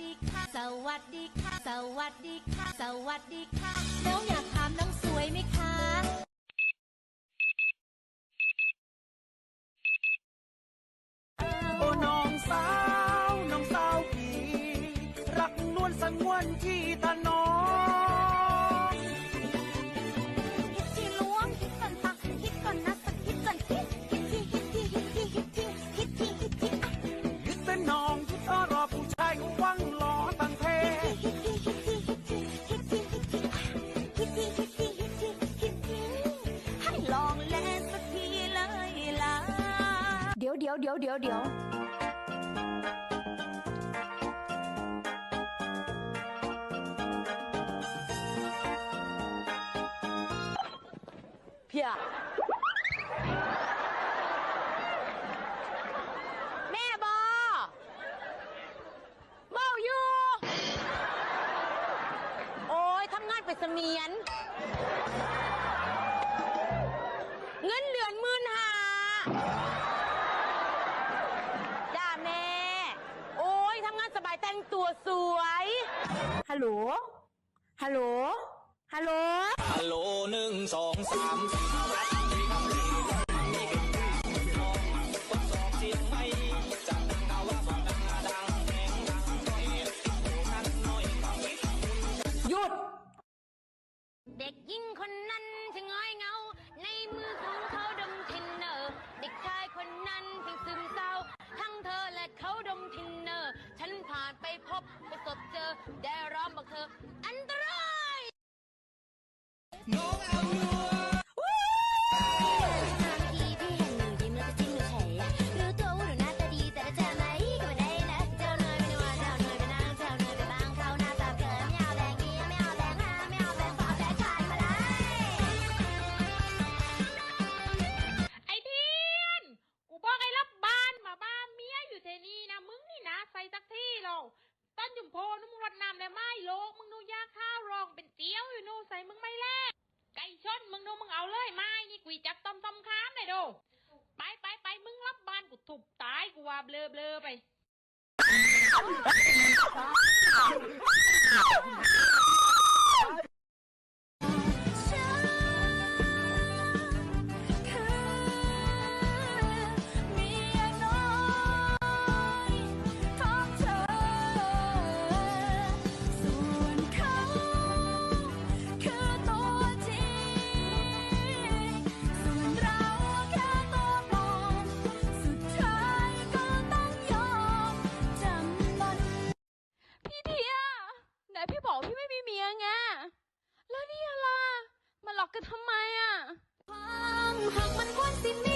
ดีค่ะ สวัสดีค่ะ สวัสดีค่ะ สวัสดีค่ะ น้องอยากถามน้องสวยไหมคะ โอ้น้องสาว น้องสาวพี่ รักนวลสังวนที่ เดี๋ยวเดี๋ยวเดี๋ยวเดี๋ยวเดี๋ยวเพียแม่บอเมาอยู่ โอ้ยทำงานเป็นเสมียน เงินเดือนหมื่นหาจ้าแม่ โอ้ยทำงานสบายแต่งตัวสวย ฮัลโหล ฮัลโหล ฮัลโหล ฮัลโหลหนึ่งสองสามหยุด เด็กหญิงคน ด็กชายคนนั้นเพียงซึมเศร้า ทั้งเธอและเขาดมทินเนอร์ ฉันผ่านไปพบประสบเจอ ได้ร้องบอกเธอ อันตรายที่ ส่สักที่เราต้นจุมโพนุ่มงรดน้ำและไม้โลกมึงนูยาข้าวรองเป็นเจียวอยู่นู่ใส่มึงไม่แลกไก่ชนมึงนูมึงเอาเลยไม้นี่กุยจับต้มต้มค้ามเลยดูไปไปไปมึงรับบ้านกูถูกตายกูว่าเบลอเบลอไป พี่เดียไหนพี่บอกพี่ไม่มีเมียไง แล้วนี่อะไรมาหลอกกันทำไมอะความหักมันควรสิมี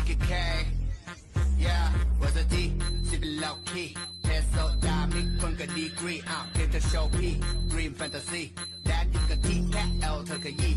get K. Yeah, 我的 D 是 low key，接受大名混个 degree 啊，天天 show P，dream fantasy，单一个 T K L 特个 E。